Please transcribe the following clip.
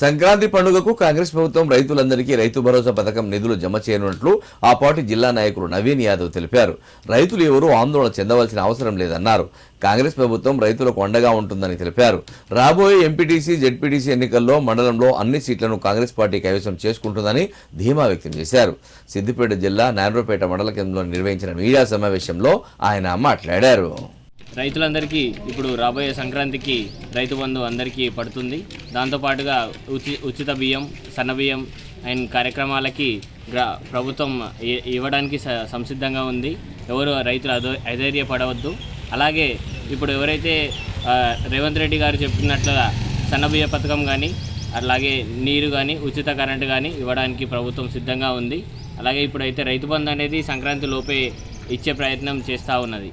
సంక్రాంతి పండుగకు కాంగ్రెస్ ప్రభుత్వం రైతులందరికీ రైతు భరోసా పథకం నిధులు జమ చేయనున్నట్లు ఆ పార్టీ జిల్లా నాయకులు నవీన్ యాదవ్ తెలిపారు. రైతులు ఎవరూ ఆందోళన చెందవలసిన అవసరం లేదన్నారు. కాంగ్రెస్ ప్రభుత్వం రైతులకు అండగా ఉంటుందని తెలిపారు. రాబోయే ఎంపీటీసీ జెడ్పీటీసీ ఎన్నికల్లో మండలంలో అన్ని సీట్లను కాంగ్రెస్ పార్టీ కైవసం చేసుకుంటుందని ధీమా వ్యక్తం చేశారు. సిద్దిపేట జిల్లా నారాయణపేట మండల కేంద్రంలో నిర్వహించిన మీడియా సమావేశంలో ఆయన మాట్లాడారు. రైతులందరికీ ఇప్పుడు రాబోయే సంక్రాంతికి రైతు బంధు అందరికీ పడుతుంది. దాంతోపాటుగా ఉచి ఉచిత బియ్యం సన్న బియ్యం అండ్ కార్యక్రమాలకి గ్రా ప్రభుత్వం ఇవ్వడానికి స- సంసిద్ధంగా ఉంది. ఎవరు రైతులు అధో అధైర్యపడవద్దు. అలాగే ఇప్పుడు ఎవరైతే రేవంత్ రెడ్డి గారు చెప్పినట్లుగా సన్నబియ్య పథకం కానీ అలాగే నీరు కానీ ఉచిత కరెంటు కానీ ఇవ్వడానికి ప్రభుత్వం సిద్ధంగా ఉంది. అలాగే ఇప్పుడైతే రైతు బంధు అనేది సంక్రాంతి లోపే ఇచ్చే ప్రయత్నం చేస్తూ ఉన్నది.